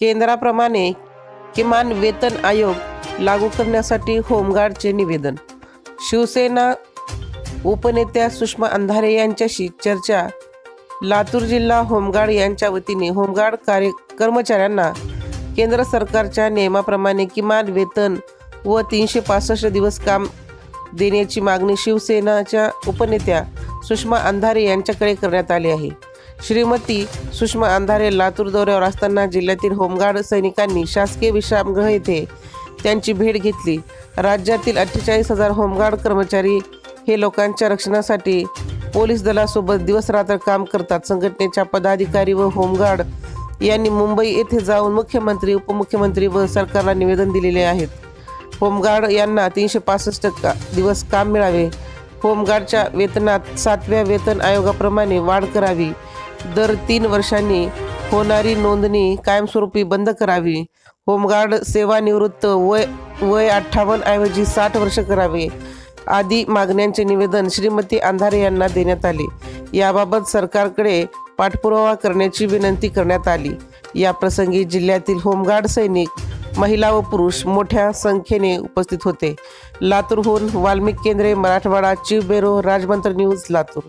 केंद्राप्रमाणे किमान वेतन आयोग लागू करण्यासाठी होमगार्डचे निवेदन. शिवसेना उपनेत्या सुषमा अंधारे यांच्याशी चर्चा. लातूर जिल्हा होमगार्ड यांच्या वतीने होमगार्ड कार्य कर्मचाऱ्यांना केंद्र सरकारच्या नियमाप्रमाणे किमान वेतन व तीनशे पासष्ट दिवस काम देण्याची मागणी शिवसेनाच्या उपनेत्या सुषमा अंधारे यांच्याकडे करण्यात आली आहे. श्रीमती सुषमा अंधारे लातूर दौऱ्यावर असताना जिल्ह्यातील होमगार्ड सैनिकांनी शासकीय विश्रामगृह येथे त्यांची भेट घेतली. राज्यातील अठ्ठेचाळीस हजार होमगार्ड कर्मचारी हे लोकांच्या रक्षणासाठी पोलीस दलासोबत दिवसरात्र काम करतात. संघटनेच्या पदाधिकारी व होमगार्ड यांनी मुंबई येथे जाऊन मुख्यमंत्री उपमुख्यमंत्री व सरकारला निवेदन दिलेले आहेत. होमगार्ड यांना तीनशे पासष्ट का दिवस काम मिळावे. होमगार्डच्या वेतनात सातव्या वेतन आयोगाप्रमाणे वाढ करावी. दर तीन वर्षांनी होणारी नोंदणी कायमस्वरूपी बंद करावी. होमगार्ड सेवानिवृत्त वय वय अठ्ठावन्न ऐवजी साठ वर्ष करावे. आदी मागण्यांचे निवेदन श्रीमती अंधारे यांना देण्यात आले. याबाबत सरकारकडे पाठपुरावा करण्याची विनंती करण्यात आली. या प्रसंगी जिल्ह्यातील होमगार्ड सैनिक महिला व पुरुष मोठ्या संख्येने उपस्थित होते. लातूरहून Valmik Kendre Marathwada chief bureau Rajmantra news Latur.